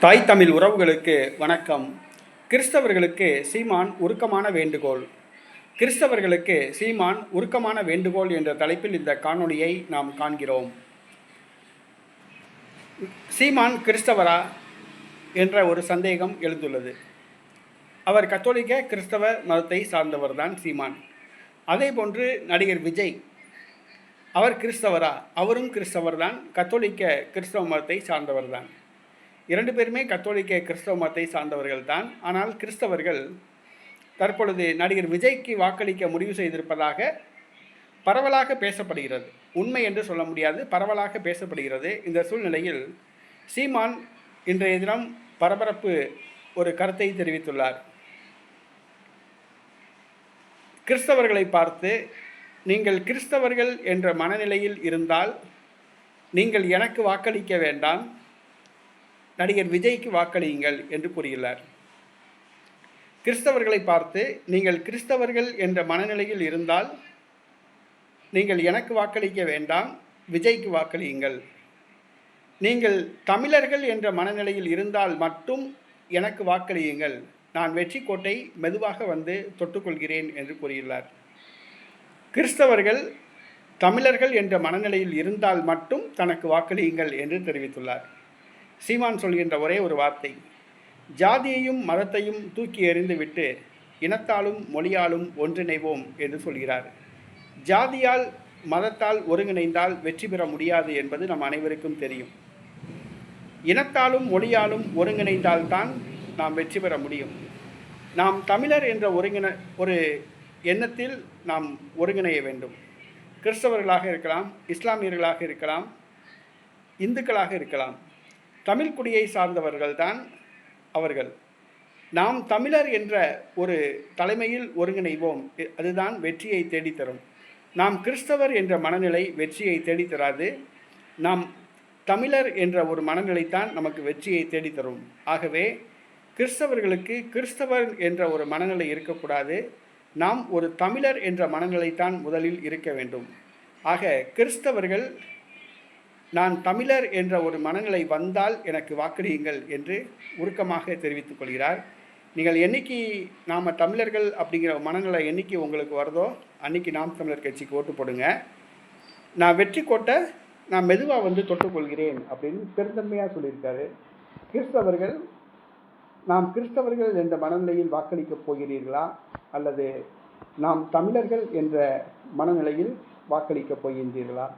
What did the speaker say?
தாய் தமிழ் உறவுகளுக்கு வணக்கம். கிறிஸ்தவர்களுக்கு சீமான் உருக்கமான வேண்டுகோள். கிறிஸ்தவர்களுக்கு சீமான் உருக்கமான வேண்டுகோள் என்ற தலைப்பில் இந்த காணொளியை நாம் காண்கிறோம். சீமான் கிறிஸ்தவரா என்ற ஒரு சந்தேகம் எழுந்துள்ளது. அவர் கத்தோலிக்க கிறிஸ்தவ மதத்தை சார்ந்தவர்தான் சீமான். அதேபோன்று நடிகர் விஜய் அவர் கிறிஸ்தவரா அவரும் கிறிஸ்தவர்தான் கத்தோலிக்க கிறிஸ்தவ மதத்தை சார்ந்தவர்தான். இரண்டு பேருமே கத்தோலிக்க கிறிஸ்தவ மதத்தை சார்ந்தவர்கள் தான் ஆனால் கிறிஸ்தவர்கள் தற்பொழுது நடிகர் விஜய்க்கு வாக்களிக்க முடிவு செய்திருப்பதாக பரவலாக பேசப்படுகிறது. உண்மை என்று சொல்ல முடியாது பரவலாக பேசப்படுகிறது. இந்த சூழ்நிலையில் சீமான் இன்றைய தினம் பரபரப்பு ஒரு கருத்தை தெரிவித்துள்ளார். கிறிஸ்தவர்களை பார்த்து நீங்கள் கிறிஸ்தவர்கள் என்ற மனநிலையில் இருந்தால் நீங்கள் எனக்கு வாக்களிக்க வேண்டாம். நடிகர் விஜய்க்கு வாக்களியுங்கள் என்று கூறியுள்ளார் கிறிஸ்தவர்களை பார்த்து நீங்கள் கிறிஸ்தவர்கள் என்ற மனநிலையில் இருந்தால் நீங்கள் எனக்கு வாக்களிக்க வேண்டாம் விஜய்க்கு வாக்களியுங்கள். நீங்கள் தமிழர்கள் என்ற மனநிலையில் இருந்தால் மட்டும் எனக்கு வாக்களியுங்கள். நான் வெற்றி கோட்டை மெதுவாக வந்து தொட்டுக்கொள்கிறேன் என்று கூறியுள்ளார் கிறிஸ்தவர்கள் தமிழர்கள் என்ற மனநிலையில் இருந்தால் மட்டும் தனக்கு வாக்களியுங்கள் என்று தெரிவித்துள்ளார். சீமான் சொல்கின்ற ஒரே ஒரு வார்த்தை. ஜாதியையும் மதத்தையும் தூக்கி எறிந்துவிட்டு இனத்தாலும் மொழியாலும் ஒன்றிணைவோம் என்று சொல்கிறார். ஜாதியால் மதத்தால் ஒருங்கிணைந்தால் வெற்றி பெற முடியாது என்பது நம் அனைவருக்கும் தெரியும். இனத்தாலும் மொழியாலும் ஒருங்கிணைந்தால்தான் நாம் வெற்றி பெற முடியும். நாம் தமிழர் என்ற ஒருங்கிண ஒரு எண்ணத்தில் நாம் ஒருங்கிணைய வேண்டும். கிறிஸ்தவர்களாக இருக்கலாம் இஸ்லாமியர்களாக இருக்கலாம் இந்துக்களாக இருக்கலாம். தமிழ் குடியை சார்ந்தவர்கள்தான் அவர்கள். நாம் தமிழர் என்ற ஒரு தலைமையில் ஒருங்கிணைவோம். அதுதான் வெற்றியை தேடித்தரும். நாம் கிறிஸ்தவர் என்ற மனநிலை வெற்றியை தேடித்தராது. நாம் தமிழர் என்ற ஒரு மனநிலைத்தான் நமக்கு வெற்றியை தேடித்தரும். ஆகவே கிறிஸ்தவர்களுக்கு கிறிஸ்தவர் என்ற ஒரு மனநிலை இருக்கக்கூடாது. நாம் ஒரு தமிழர் என்ற மனநிலைத்தான் முதலில் இருக்க வேண்டும். ஆக கிறிஸ்தவர்கள் நான் தமிழர் என்ற ஒரு மனநிலை வந்தால் எனக்கு வாக்களியுங்கள் என்று உருக்கமாக தெரிவித்துக் கொள்கிறார். நீங்கள் என்னைக்கு நாம் தமிழர்கள் அப்படிங்கிற மனநிலை என்னைக்கு உங்களுக்கு வருதோ அன்னைக்கு நாம் தமிழர் கட்சிக்கு ஓட்டு போடுங்க. நான் வெற்றி கோட்டை நான் மெதுவாக வந்து தொட்டுக்கொள்கிறேன் அப்படின்னு பெருந்தன்மையாக சொல்லியிருக்காரு. கிறிஸ்தவர்கள் நாம் கிறிஸ்தவர்கள் என்ற மனநிலையில் வாக்களிக்கப் போகிறீர்களா? அல்லது நாம் தமிழர்கள் என்ற மனநிலையில் வாக்களிக்கப் போகின்றீர்களா?